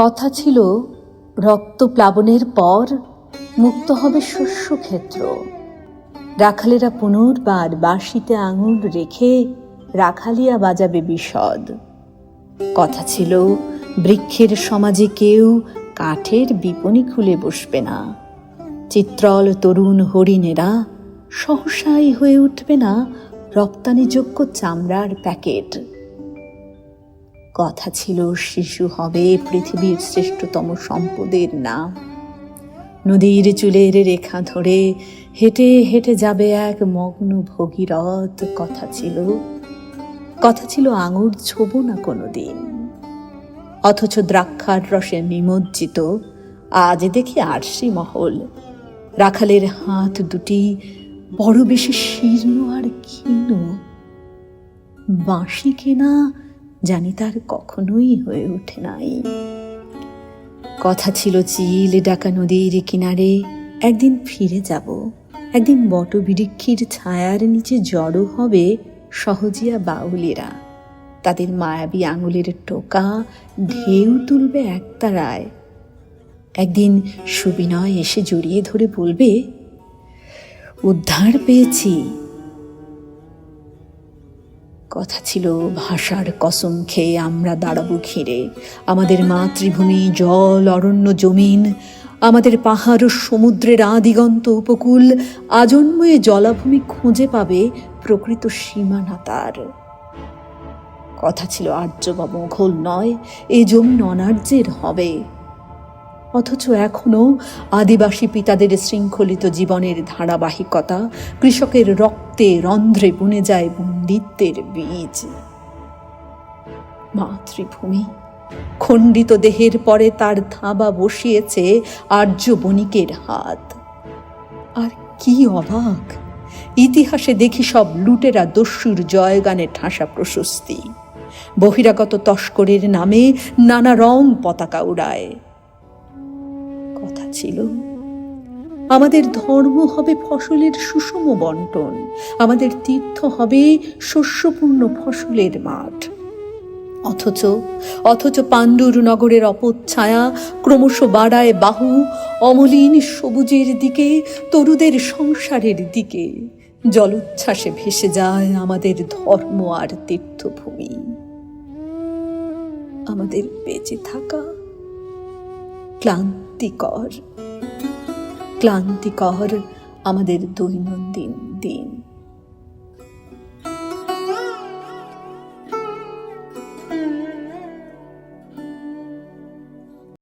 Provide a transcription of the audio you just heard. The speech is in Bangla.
কথা ছিল, রক্ত প্লাবনের পর মুক্ত হবে শস্যক্ষেত্র। রাখালেরা পুনর্বার বাঁশিতে আঙুল রেখে রাখালিয়া বাজাবে বিশদ। কথা ছিল, বৃক্ষের সমাজে কেউ কাঠের বিপণী খুলে বসবে না। চিত্রল তরুণ হরিণেরা সহসাই হয়ে উঠবে না রপ্তানিযোগ্য চামড়ার প্যাকেট। কথা ছিল, শিশু হবে পৃথিবীর শ্রেষ্ঠতম সম্পদের নাম। নদীর চুলের রেখা ধরে হেঁটে হেঁটে যাবে এক মগ্ন ভগীরথ, কথা ছিল কথা ছিল আঙুর ছোব না কোনোদিন। অথচ দ্রাক্ষার রসে নিমজ্জিত, আজ দেখি আরশি মহল। রাখালের হাত দুটি বড় বেশি শীর্ণ আর ক্ষীণ। বাঁশি কেনা জানি তার কখনোই হয়ে ওঠে নাই। কথা ছিল চিল ডাকা নদীর কিনারে, একদিন ফিরে যাব। একদিন বটবৃক্ষের ছায়ার নিচে জড়ো হবে সহজিয়া বাউলেরা। তাদের মায়াবী আঙুলের টোকা ঢেউ তুলবে একতারায়। একদিন সুবিনয় এসে জড়িয়ে ধরে বলবে, উদ্ধার পেয়েছি। কথা ছিল, ভাষার কসম খেয়ে আমরা দাঁড়াবো ঘিরে। আমাদের মাতৃভূমি জল, অরণ্য, জমিন, আমাদের পাহাড় ও সমুদ্রের আদিগন্ত উপকূল, আজন্ময়ে জলাভূমি খুঁজে পাবে প্রকৃত সীমানা তার। কথা ছিল আর্য বা মোঘল নয়, এ জমিন অনার্যের হবে। অথচ এখনও আদিবাসী পিতাদের শৃঙ্খলিত জীবনের ধারাবাহিকতা কৃষকের রক্তে রন্ধ্রে বুনে যায় বন্দিত্বের বীজ। মাতৃভূমি। খণ্ডিত দেহের পরে তার থাবা বসিয়েছে আর্য বণিকের হাত। আর কি অবাক! ইতিহাসে দেখি সব লুটেরা দস্যুর জয়গানে ঠাসা প্রশস্তি। বহিরাগত তস্করের নামে নানা রং পতাকা উড়ায়। কথা ছিল আমাদের ধর্ম হবে ফসলের সুষম বন্টন, আমাদের তীর্থ হবে শস্যপূর্ণ ফসলের মাঠ। অথচ অথচ পাণ্ডুর নগরের অপচ্ছায়া ক্রমশ বাড়ায় বাহু, অমলিন সবুজের দিকে, তরুদের সংসারের দিকে। জলোচ্ছ্বাসে ভেসে যায় আমাদের ধর্ম আর তীর্থভূমি। আমাদের বেঁচে থাকা ক্লান্তিকর। ক্লান্তিকর আমাদের দৈনন্দিন দিন।